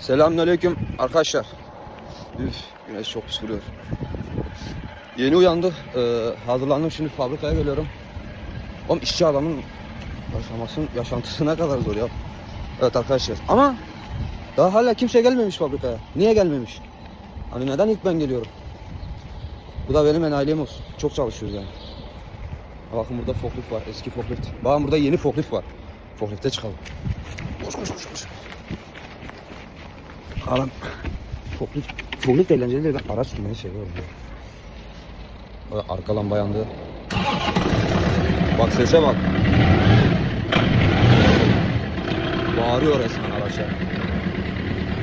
Selamünaleyküm arkadaşlar. Üf, güneş çok pis. Yeni uyandık. Ee, hazırlandım şimdi fabrikaya geliyorum. Oğlum işçi adamın yaşamasının yaşantısı ne kadar zor ya. Evet arkadaşlar. Ama daha hala kimse gelmemiş fabrikaya. Niye gelmemiş? Hani neden ilk ben geliyorum? Bu da benim enayiliğim olsun. Çok çalışıyoruz yani. Bakın burada forklift var. Eski forklift. Bakın burada yeni forklift var. Forklifte çıkalım. Koş koş koş koş. Alan. Forklift. Forklift eğlenceli değil. Ben araç sürmeyi seviyorum. Ya. Böyle arka lamba yandı. Bak sese bak. Bağırıyor resmen araçlar.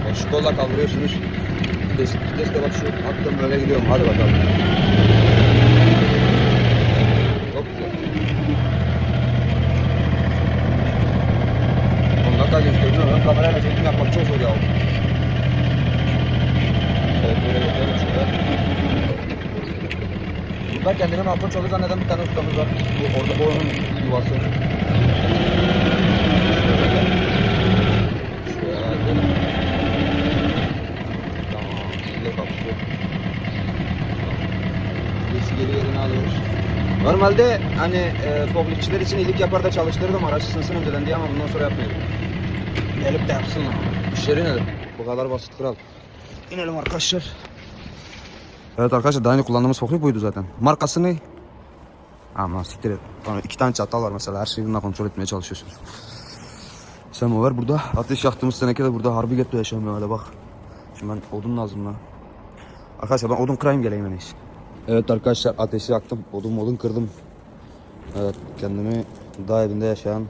Bak şu kolla kaldırıyorsunuz. Vites, viteste bak şu attım böyle gidiyorum. Hadi bakalım. Çok güzel. 10 dakika. Ben kamerayla çekim yapmak çok zor ya. Evet böyle gösterelim şöyle. Ben kendimi Malkoçoğlu zanneden bir tane ustamız var. Bu orada onun yuvası. Normalde hani e, forkliftçiler için iyilik yapar da çalıştırırdım araç ısınsın önceden diye ama bundan sonra yapmıyorum. Gelip de yapsınlar. İşleri nedir? Bu kadar basit kral. İnelim arkadaşlar. Evet arkadaşlar daha yeni kullandığımız forklift buydu zaten. Markası ne? Ama siktir et. Tamam, iki tane çatal var mesela her şeyi bununla kontrol etmeye çalışıyorsunuz. Semover burada. Ateş yaktığımız teneke de burada harbi getto yaşamıyor öyle bak. Şimdi ben odun lazım lan. Arkadaşlar ben odun kırayım geleyim en iyisi. Evet arkadaşlar ateşi yaktım. Odun odun kırdım. Evet kendimi dağ evinde yaşayan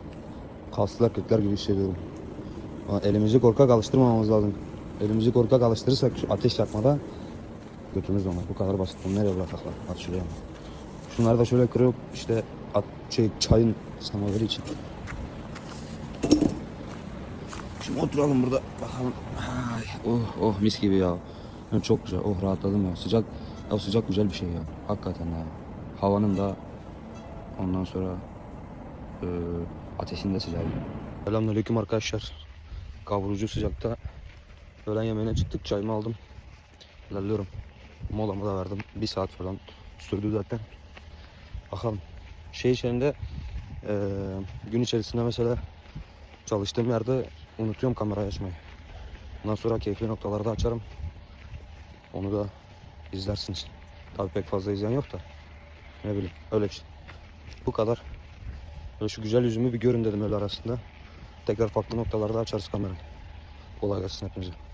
kaslı erkekler gibi hissediyorum. Ama elimizi korkak alıştırmamamız lazım. Elimizi korkak alıştırırsak şu ateş yakmada götümüz donar. Bu kadar basit. Bunu nereye bırakaklar? At şuraya. Şunları da şöyle kırıp işte at, şey, çayın samaveri için. Şimdi oturalım burada bakalım. Ay, oh oh mis gibi. Ya Çok güzel. Oh rahatladım ya. Sıcak ya sıcak güzel bir şey ya. Hakikaten ya. Havanın da ondan sonra e, ateşin de sıcağı. Selamünaleyküm arkadaşlar. Kavurucu sıcakta öğlen yemeğine çıktık. Çayımı aldım. İlerliyorum. Molamı da verdim. Bir saat falan sürdü zaten. Bakalım. Şey içerisinde e, gün içerisinde mesela çalıştığım yerde unutuyorum kamerayı açmayı. Ondan sonra keyifli noktalarda açarım. Onu da izlersiniz. Tabii pek fazla izleyen yok da. Ne bileyim öyle işte. Bu kadar. Böyle şu güzel yüzümü bir görün dedim öyle arasında. Tekrar farklı noktalarda açarız kamerayı. Kolay gelsin hepinize.